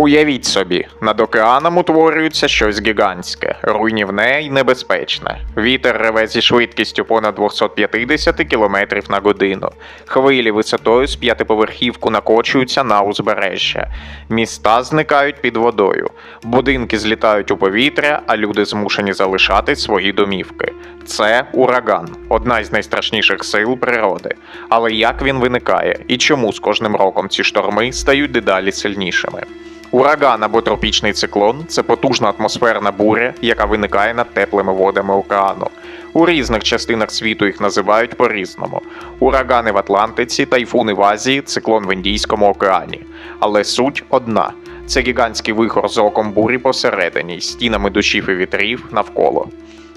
Уявіть собі, над океаном утворюється щось гігантське, руйнівне і небезпечне. Вітер реве зі швидкістю понад 250 км на годину. Хвилі висотою з п'ятиповерхівку накочуються на узбережжя. Міста зникають під водою. Будинки злітають у повітря, а люди змушені залишати свої домівки. Це ураган, одна із найстрашніших сил природи. Але як він виникає і чому з кожним роком ці шторми стають дедалі сильнішими? Ураган або тропічний циклон це потужна атмосферна буря, яка виникає над теплими водами океану. У різних частинах світу їх називають по-різному: урагани в Атлантиці, тайфуни в Азії, циклон в Індійському океані. Але суть одна: це гігантський вихор з оком бурі посередині, стінами душів і вітрів навколо.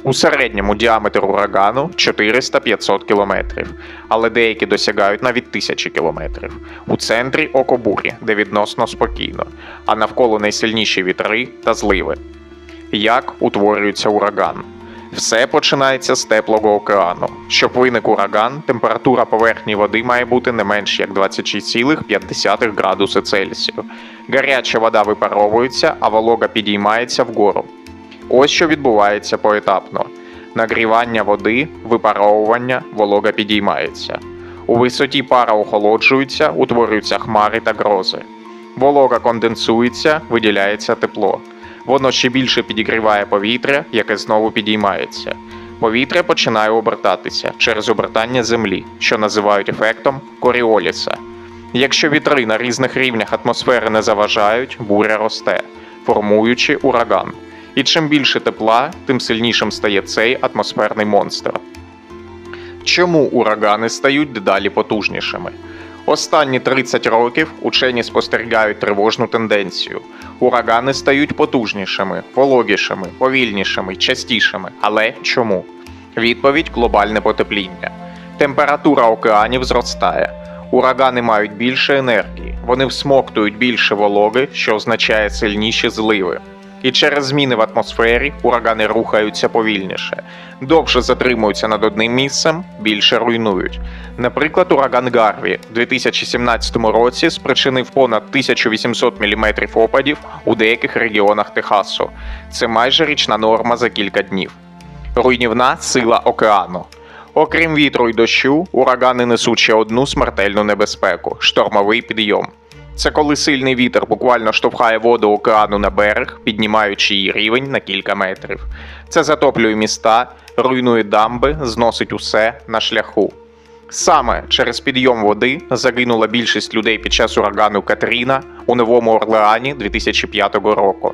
У середньому діаметр урагану 400-500 кілометрів, але деякі досягають навіть тисячі кілометрів. У центрі око бурі, де відносно спокійно, а навколо найсильніші вітри та зливи. Як утворюється ураган? Все починається з теплого океану. Щоб виник ураган, температура поверхні води має бути не менш як 26,5 градуси Цельсію. Гаряча вода випаровується, а волога підіймається вгору. Ось що відбувається поетапно: нагрівання води, випаровування, волога підіймається. У висоті пара охолоджується, утворюються хмари та грози. Волога конденсується, виділяється тепло. Воно ще більше підігріває повітря, яке знову підіймається. Повітря починає обертатися через обертання землі, що називають ефектом Коріоліса. Якщо вітри на різних рівнях атмосфери не заважають, буря росте, формуючи ураган. І чим більше тепла, тим сильнішим стає цей атмосферний монстр. Чому урагани стають дедалі потужнішими? Останні 30 років учені спостерігають тривожну тенденцію. Урагани стають потужнішими, вологішими, повільнішими, частішими. Але чому? Відповідь глобальне потепління. Температура океанів зростає. Урагани мають більше енергії, вони всмоктують більше вологи, що означає сильніші зливи. І через зміни в атмосфері урагани рухаються повільніше, довше затримуються над одним місцем, більше руйнують. Наприклад, ураган Гарві в 2017 році спричинив понад 1800 мм опадів у деяких регіонах Техасу. Це майже річна норма за кілька днів. Руйнівна сила океану. Окрім вітру й дощу, урагани несуть ще одну смертельну небезпеку штормовий підйом. Це коли сильний вітер буквально штовхає воду океану на берег, піднімаючи її рівень на кілька метрів. Це затоплює міста, руйнує дамби, зносить усе на шляху. Саме через підйом води загинула більшість людей під час урагану Катріна у Новому Орлеані 2005 року.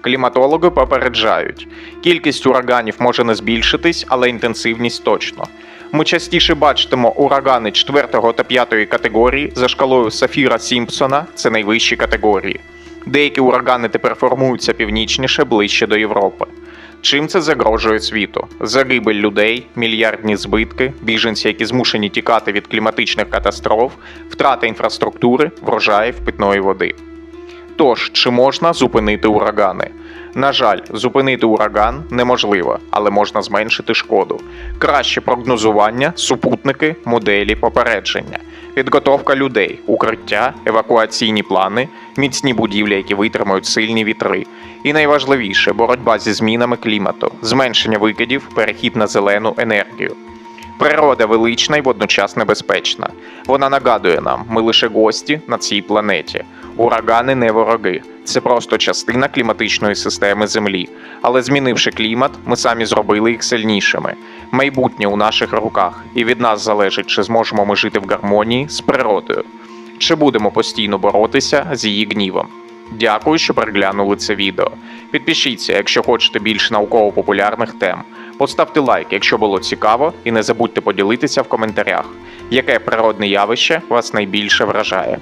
Кліматологи попереджають, кількість ураганів може не збільшитись, але інтенсивність точно. Ми частіше бачитимо урагани 4 та 5 категорії за шкалою Сафіра Сімпсона, це найвищі категорії. Деякі урагани тепер формуються північніше, ближче до Європи. Чим це загрожує світу? Загибель людей, мільярдні збитки, біженці, які змушені тікати від кліматичних катастроф, втрата інфраструктури, врожаїв питної води. Тож, чи можна зупинити урагани? На жаль, зупинити ураган неможливо, але можна зменшити шкоду. Краще прогнозування, супутники, моделі, попередження, підготовка людей, укриття, евакуаційні плани, міцні будівлі, які витримають сильні вітри. І найважливіше боротьба зі змінами клімату, зменшення викидів, перехід на зелену енергію. Природа велична і водночас небезпечна. Вона нагадує нам, ми лише гості на цій планеті. Урагани не вороги. Це просто частина кліматичної системи Землі. Але змінивши клімат, ми самі зробили їх сильнішими. Майбутнє у наших руках, і від нас залежить, чи зможемо ми жити в гармонії з природою, чи будемо постійно боротися з її гнівом. Дякую, що переглянули це відео. Підпишіться, якщо хочете більше науково-популярних тем. Поставте лайк, якщо було цікаво, і не забудьте поділитися в коментарях, яке природне явище вас найбільше вражає.